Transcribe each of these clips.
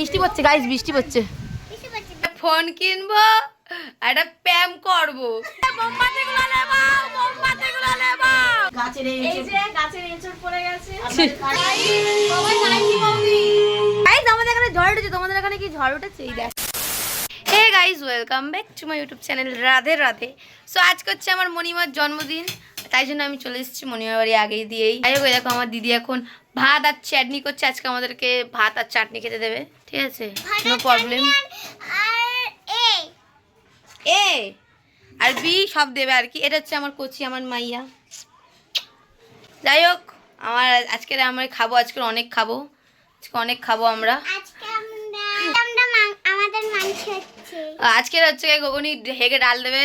বৃষ্টি পড়ছে গাইস বৃষ্টি পড়ছে। ফোন কিনবো আর একটা প্যাম করব। মোমবাতিগুলো নেব মোমবাতিগুলো নেব গাছের এই এই যে গাছের এঁচড় পড়ে গেছে। গাইস আমাদের এখানে ঝড় উঠেছে তোমাদের এখানে কি ঝড় উঠেছে? এই দেখ। Hey guys welcome back to my YouTube channel Radhe Radhe so আজকে হচ্ছে আমার মণিমার জন্মদিন তাই জন্য আমি চলে এসেছি মণিমার বাড়ি আগেই দিয়েই। যাই হোক দেখো আমার দিদি এখন ভাত আর চাটনি করছে আজকে আমাদেরকে ভাত আর চাটনি খেতে দেবে ঠিক আছে? নো প্রবলেম এ। আর বি সব দেবে আর কি এটা হচ্ছে আমার কচি আমার মাইয়া। যাই হোক আমার আজকের আমরা খাব আজকের অনেক খাব আজকে অনেক খাব আমরা। আজকে আজকের হচ্ছে গগনি হেগে ডাল দেবে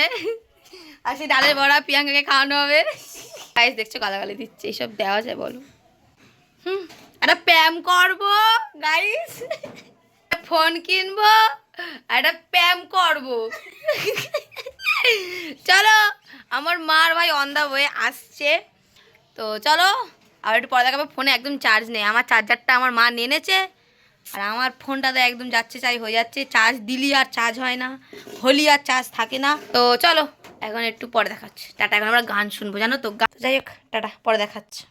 আর সেই ডালের বড়া প্রিয়াঙ্কাকে খাওয়ানো হবে। গাইস দেখছ গালাগালি দিচ্ছে এইসব দেওয়া যায় বলো। প্যাম করব গাইস ফোন কিনবো, একটা প্যাম করব। চলো, আমার মার ভাই অন দা ওয়ে আসছে। তো চলো আর একটু পরে দেখাবো, ফোনে একদম চার্জ নেই। আমার চার্জারটা আমার মা নেনেছে, আর আমার ফোনটা তো একদম যাচ্ছে চাই হয়ে যাচ্ছে। চার্জ দিলি আর চার্জ হয় না, হলি আর চার্জ থাকে না। তো চলো, এখন একটু পরে দেখাচ্ছে। টাটা, এখন আমরা গান শুনব, জানো তো? যাই হোক, টাটা, পরে দেখাচ্ছে।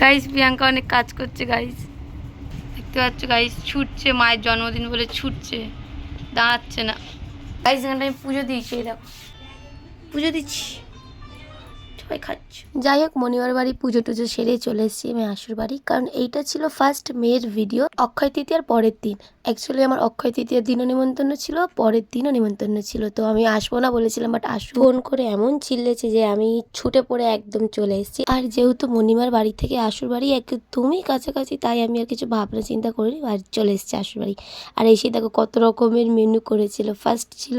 গাইস প্রিয়াঙ্কা অনেক কাজ করছে গাইস দেখতে পাচ্ছ গাইস ছুটছে, মায়ের জন্মদিন বলে ছুটছে, দাঁড়াচ্ছে না। গাইস এখানটা আমি পুজো দিয়েছি দেখো। পুজো দিচ্ছি। সবাই খাচ্ছে। যাই হোক মনিবার বাড়ি পুজো টুজো সেরে চলে এসেছি আমি আশুর বাড়ি। কারণ এইটা ছিল ফার্স্ট মেয়ের ভিডিও অক্ষয় তৃতীয়ার পরের দিন। অ্যাকচুয়ালি আমার অক্ষয় তৃতীয়ার দিনও নিমন্ত্রণ ছিল, পরের দিনও নিমন্ত্রণ ছিল। তো আমি আসব না বলেছিলাম বাট আসব ফোন করে এমন চিল্লেছে যে আমি ছুটে পড়ে একদম চলে এসেছি। আর যেহেতু মনিমার বাড়ি থেকে আশুর বাড়ি একদমই কাছাকাছি, তাই আমি আর কিছু ভাবনা চিন্তা করিনি বাড়ি চলে এসেছি আশুর বাড়ি। আর এসে দেখো কত রকমের মেনু করেছিল। ফার্স্ট ছিল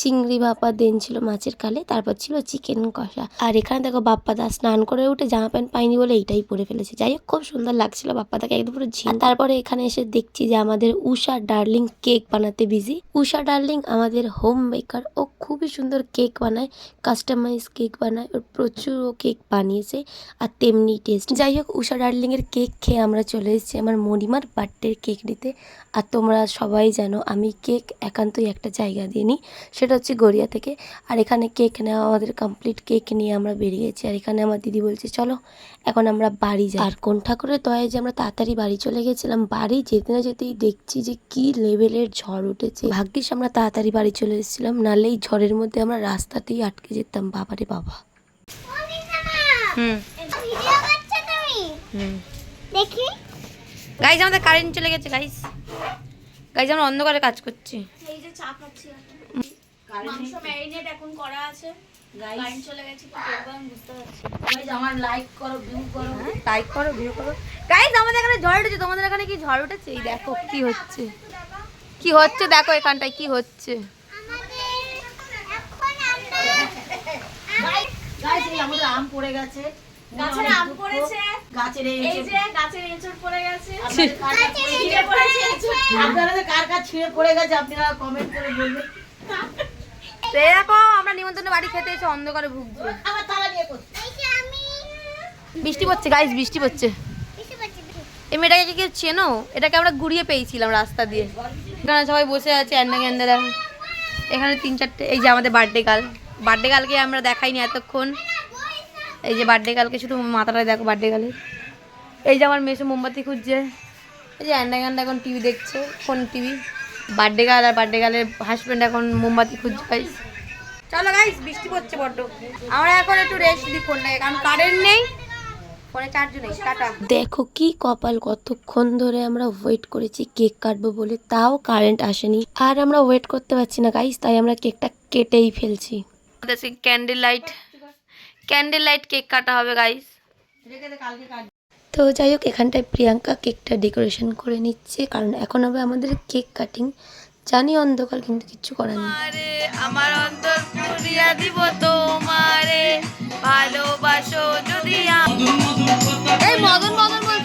চিংড়ি ভাপা দেন ছিল মাছের কালে, তারপর ছিল চিকেন কষা। আর এখানে দেখো বাপ্পা দা স্নান করে উঠে জামা প্যান্ট পাইনি বলে এইটাই পরে ফেলেছে। যাই হোক, খুব সুন্দর লাগছিল বাপ্পা দাকে একদম পুরো ঝিল। তারপরে এখানে এসে দেখছি যে আমাদের উষা ডার্লিং কেক বানাতে বিজি উষা ডার্লিং আমাদের হোম মেকার ও খুবই সুন্দর কেক বানায় কাস্টমাইজ কেক বানায়, ওর প্রচুর ও কেক বানিয়েছে, আর তেমনি টেস্ট যাই হোক, উষা ডার্লিং এর কেক খেয়ে আমরা চলে এসেছি আমার মণিমার বার্থডের কেক নিতে। আর তোমরা সবাই জানো, আমি কেক একান্তই একটা জায়গা দিয়ে নিই সেটা হচ্ছে গড়িয়া থেকে। আর এখানে কেক নেওয়া, আমাদের কমপ্লিট কেক নিয়ে আমরা বেরিয়েছি আর এখানে আমার দিদি বলছে চলো এখন আমরা বাড়ি যাই। আর কোন ঠাকুরের দয়ায় যে আমরা তাড়াতাড়ি বাড়ি চলে গেছিলাম বাড়ি যেতে না যেতেই দেখছি যে কি লেভেলের ঝড় উঠেছে। ভাগ্যিস আমরা তাড়াতাড়ি বাড়ি চলে এসেছিলাম নাহলে এই ঝড়ের মধ্যে আমরা রাস্তাতেই আটকে যেতাম বাবারে বাবা। হুম। ভিডিও হুম দেখি। গাইজ আমাদের কারেন্ট চলে গেছে গাইজ গাইজ আমরা অন্ধকারে কাজ করছি। এই যে চা খাচ্ছি। মাংস ম্যারিনেট এখন করা আছে। কারেন্ট চলে গেছে কি করব আমি বুঝতে পারছি না। গাইজ আমার লাইক করো ভিউ করো। লাইক করো ভিউ করো। গাইজ আমাদের এখানে ঝড় উঠেছে তোমাদের এখানে কি ঝড় উঠেছে? এই দেখো কি হচ্ছে? কি হচ্ছে? দেখো এখানটায় কি হচ্ছে? আমাদের এখন আমরা গাইজ এই আমাদের আম পড়ে গেছে। গাছের আম পড়েছে। গাছের এই এই যে গাছের এঁচড় পড়ে গেছে। আপনাদের কার কার ছিঁড়ে ছিঁড়ে পড়েছে। এঁচড়। আপনাদের কার কার ছিঁড়ে পড়ে গেছে? আপনারা কমেন্ট করে বলবেন। তো এরকম আমরা নিমন্ত্রণ বাড়ি খেতে এসে অন্ধকারে ভুগছি। বৃষ্টি পড়ছে গাইজ বৃষ্টি পড়ছে। এই মেয়েটাকে কি কেউ চেনো? এটাকে আমরা ঘুরিয়ে পেয়েছিলাম রাস্তা দিয়ে। এখানে সবাই বসে আছে অ্যান্ডা গ্যান্ডারা এখানে তিন চারটে এই যে আমাদের বার্থডে গাল বার্থডে গালকে আমরা দেখাইনি এতক্ষণ। এই যে বার্থডে কালকে শুধু মাথাটা দেখো বার্থডে কালে এই যে আমার মেসে মোমবাতি খুঁজছে। এই যে অ্যান্ডা গ্যান্ডা এখন টিভি দেখছে ফোন টিভি বার্থডে গাল আর বার্থডে গালের হাজব্যান্ড এখন মোমবাতি খুঁজছে গাইস চলো গাইস বৃষ্টি পড়ছে বড্ড। আমরা এখন একটু রেস্ট দিই ফোনটাকে কারণ কারেন্ট নেই ফোনে চার্জ নেই। টাটা। দেখো কি কপাল কতক্ষণ ধরে আমরা ওয়েট করেছি কেক কাটবো বলে তাও কারেন্ট আসেনি। আর আমরা ওয়েট করতে পারছি না গাইস তাই আমরা কেকটা কেটেই ফেলছি। Candle light candle light cake কাটা হবে গাইস তো যাই হোক এখানটায় প্রিয়াঙ্কা কেকটা ডেকোরেশন করে নিচ্ছে। কারণ এখন হবে আমাদের কেক কাটিং। জানি অন্ধকার কিন্তু কিচ্ছু করার নেই। আরে আমার অন্তর পুরিয়া দিব তোমারে। ভালোবাসো যদি আম- এই মদন মদন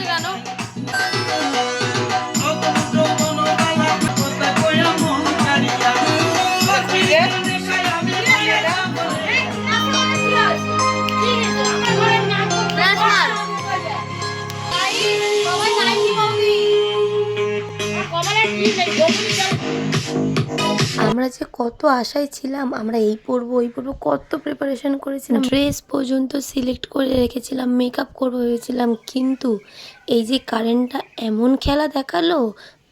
আমরা যে কত আশায় ছিলাম, আমরা এই পরবো, ওই পরবো, কত প্রিপারেশন করেছিলাম। ড্রেস পর্যন্ত সিলেক্ট করে রেখেছিলাম মেকআপ করব ভেবেছিলাম, কিন্তু এই যে কারেন্টটা এমন খেলা দেখাল,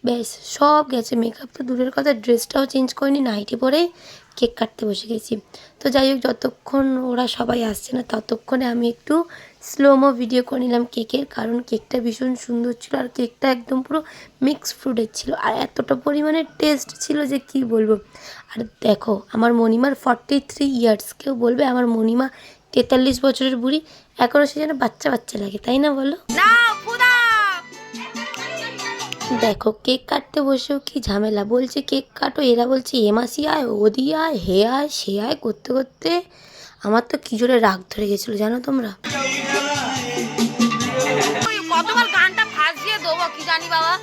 ব্যাস সব গেছে। মেকআপ তো দূরের কথা ড্রেসটাও চেঞ্জ করিনি নাইটি পরেই কেক কাটতে বসে গেছি। তো যাই হোক, যতক্ষণ ওরা সবাই আসছে না, ততক্ষণে আমি একটু স্লোমো ভিডিও করে নিলাম কেকের, কারণ কেকটা ভীষণ সুন্দর ছিল আর কেকটা একদম পুরো মিক্স ফ্রুটের ছিল। আর এতটা পরিমাণে টেস্ট ছিল যে কি বলব। আর দেখো, আমার মণিমার ফর্টি থ্রি ইয়ার্স কেউ বলবে আমার মণিমা তেতাল্লিশ বছরের বুড়ি এখনও সে যেন বাচ্চা বাচ্চা লাগে, তাই না বলো? দেখো কেক কাটতে বসেও কি ঝামেলা? বলছে কেক কাটো এরা বলছে এ মাসি আয় ওদি আয় হে আয় সে আয় করতে করতে আমার তো কি জোরে রাগ ধরে গেছিল জানো তোমরা? ওই কতবার গানটা ফাঁস দিয়ে দেবো কি জানি বাবা।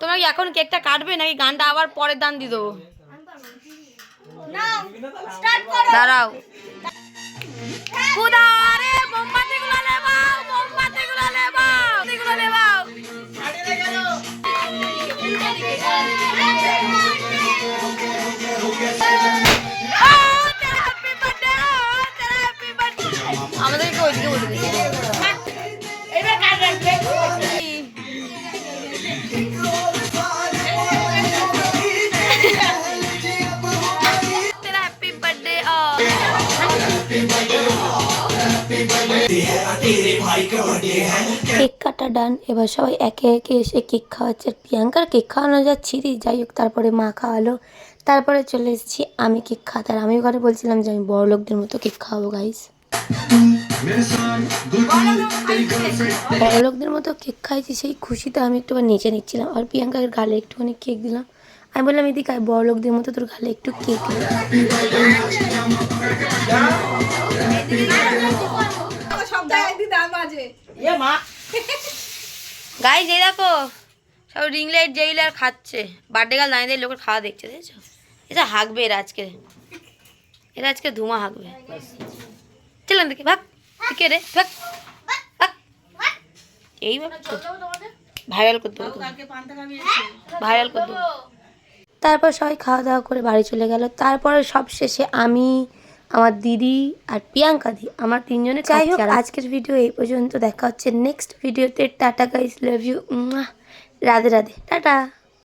তোমরা কি এখন কেকটা কাটবে নাকি? গানটা আবার পরের দান দিয়ে দেবো। দাঁড়াও। আমাদেরকে ওইদিকে বলে দিয়েছে এবার কাট রাখবে কেকটা ডান এবার সবাই একে একে এসে কেক খাওয়াচ্ছে। প্রিয়াঙ্কার কেক খাওয়ানো যাচ্ছি যাচ্ছিরি যাই হোক তারপরে মা খাওয়ালো। তারপরে চলে এসেছি আমি কেক খাওয়াতে। আর আমি ঘরে বলছিলাম যে আমি বড় লোকদের মতো কেক খাওয়াবো গাইস বড়লোকদের মতো কেক খাইছি সেই খুশিতে আমি একটু নেচে নিচ্ছিলাম। আর প্রিয়াঙ্কার গালে একটুখানি কেক দিলাম। আমি বললাম এদিকে আয় বড়লোকদের মতো তোর গালে একটু কেক দিলাম গাইজ এই দেখো, সব রিং লাইট জেইল আর খাচ্ছে। বার্থডে গাল দাঁড়িয়ে লোকের খাওয়া দেখছে, দেখছ? এটা হাঁকবে এরা আজকে। এরা আজকে ধুমা হাঁকবে চলেন দেখি, ভাগ কে রে, ভাগ এই ভাইরাল করতে ভাইরাল করতে তারপর সবাই খাওয়া দাওয়া করে বাড়ি চলে গেল। তারপরে সব শেষে আমি আমার দিদি আর প্রিয়াঙ্কা দি আমার তিনজনের যাই হোক আজকের ভিডিও এই পর্যন্ত দেখা হচ্ছে নেক্সট ভিডিওতে tata guys love you Radhe Radhe. Tata.